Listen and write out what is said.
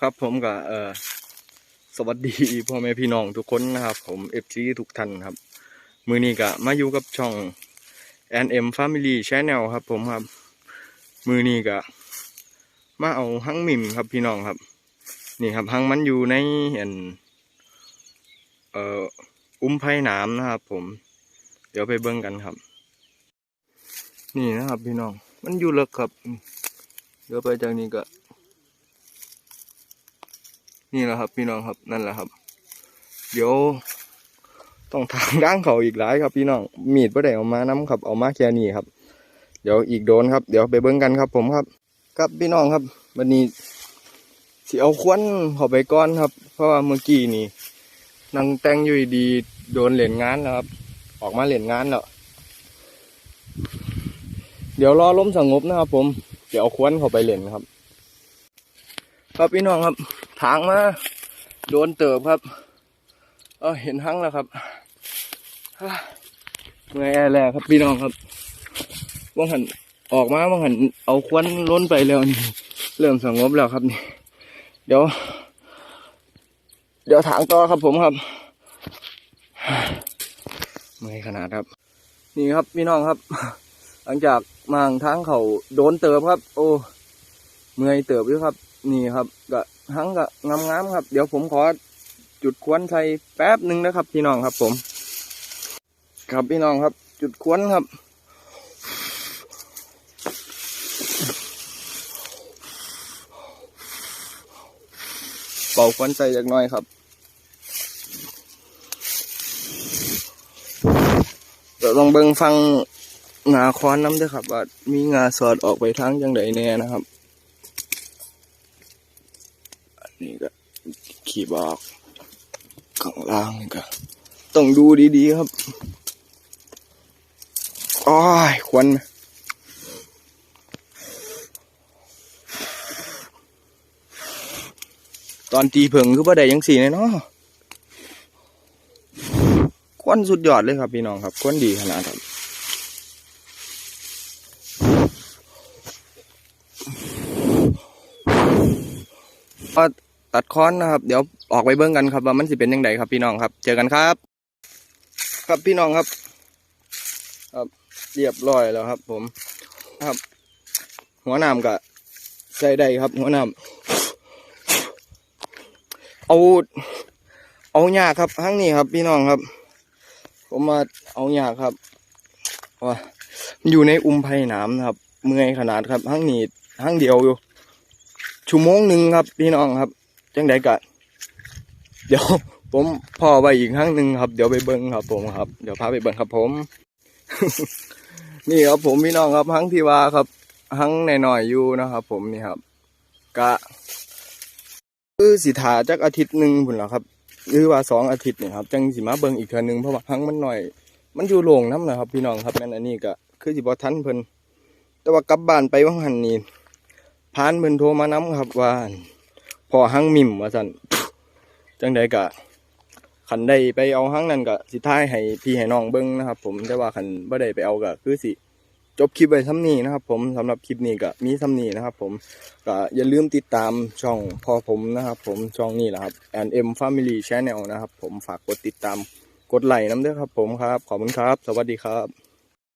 ครับผมก็เออสวัสดีพ่อแม่พี่น้องทุกคนนะครับ ผมเอฟซีทุกท่านครับ มือนี้ก็มาอยู่กับช่อง NM Family Channel ครับ ผมครับ มือนี้ก็มาเอาหังมิมครับพี่น้องครับ นี่ครับหังมันอยู่ในเห็นเอ่ออุ้มไผ่หนามนะครับ ผม เดี๋ยวไปเบิ่งกันครับ นี่นะครับ พี่น้องมันอยู่เลิกครับเดี๋ยวไปจากนี้ก็ นี่แหละครับ พี่น้องครับนั่นแหละครับ เดี๋ยวต้องทางด้านเขาอีกหลายครับ พี่น้องมีดบ่ได้เอามาน้ครับเอามาแค่นี้ครับ เดี๋ยวอีกโดนครับ เดี๋ยวไปเบิ้งกันครับ ผมครับ ครับพี่น้องครับวันนี้สิเอาควันเขาไปก้อนครับ เพราะว่าเมื่อกี้นี่นั่งแต่งอยู่ดีโดนเหรียญงานแล้วครับ ออกมาเหรียญงานแล้วเดี๋ยวรอล้มสงบนะครับ ผมเดี๋ยวเอาควันเขาไปเหรียญครับครับพี่น้องครับ ถางมาโดนเติบครับ เออเห็นหังแล้วครับเมื่อยแอร์แล้วครับพี่น้องครับว่างหันออกมาว่างหันเอาควันล้นไปแล้วนี่เริ่มสงบแล้วครับนี่ เดี๋ยว เดี๋ยวถางต่อครับผมครับเมื่อยขนาดครับ นี่ครับพี่น้องครับ หลังจากมางทางเขาโดนเติบครับ โอ้เมื่อยเติบอยู่ครับ นี่ครับก็ ทั้งก็งามๆครับ เดี๋ยวผมขอจุดควนใส่แป๊บหนึ่งนะครับ พี่น้องครับ ผม ครับพี่น้องครับ จุดควนครับเป่าควันใส่จักน่อยครับ เดี๋ยวลองเบิ่งฟังงาคอนน้ำด้วยครับว่ามีงาสอดออกไปทางจังไดแน่นะครับ อั นนี้ก็ขี่บอกข้างล่างนี่ก็ ต้องดูดีๆครับอ้ายควันตอนตีเผิงคือบ่ได้ยังสี่เนาะควันสุดยอดเลยครับพี่น้องครับควันดีขนาดครับก็ ตัดค้อนนะครับ เดี๋ยวออกไปเบิ้งกันครับว่ามันสิเป็นยังไงครับ พี่น้องครับ เจอกันครับ ครับพี่น้องครับ ครับเรียบร้อยแล้วครับ ผมครับ หัวหน้ำกับใส่ได้ครับ หัวหน้ำเอาเอาหญ้าครับทั้งนี้ครับ พี่น้องครับ ผมมาเอาหญ้าครับว่ามันอยู่ในอุ้มไผ่หนามนะครับ เมื่อยขนาดครับทั้งนี้ทั้งเดียวอยู่ชั่วโมงหนึ่งครับ พี่น้องครับ จังไดกะเดี๋ยวผมพ่อไปอีกครั้งหนึ่งครับ เดี๋ยวไปเบิ้งครับ ผมครับ เดี๋ยวพาไปเบิ้งครับผม นี่ครับผมพี่น้องครับทั้งที่ว่าครับทั้งในหน่อยๆอยู่นะครับ ผมนี่ครับ กะคือสิถาจักอาทิตย์หนึ่งพุ่นละครับหรือว่าสองอาทิตย์เนี่ยครับจังสิมาเบิ้งอีกเทื่อหนึงเพราะว่าทั้งมันหน่อย มันอยู่โล่งน้ำนะครับ พี่น้องครับแม่นอันนี้ก็คือสิบ่ทันเพิ่นแต่ว่ากลับบ้านไปว่างหันนี่พานเพิ่นโทรมานํครับว่า พอหังมิมว่าซั่นจังใดกะขันได้ไปเอาหังนั่นก็สิท้ายให้พี่ให้น้องเบิ่งนะครับผมแต่ว่าขันบ่ได้ไปเอาก็คือสิจบคลิปไว้ซ้ำนี้นะครับ ผมสำหรับคลิปนี้ก็มีซ้ำนี้นะครับ ผมก็อย่าลืมติดตามช่องพอผมนะครับ ผมช่องนี้แหละครับ M Family Channel นะครับ ผมฝากกดติดตามกดไลค์น้ำด้อครับ ผมครับ ขอบคุณครับ สวัสดีครับ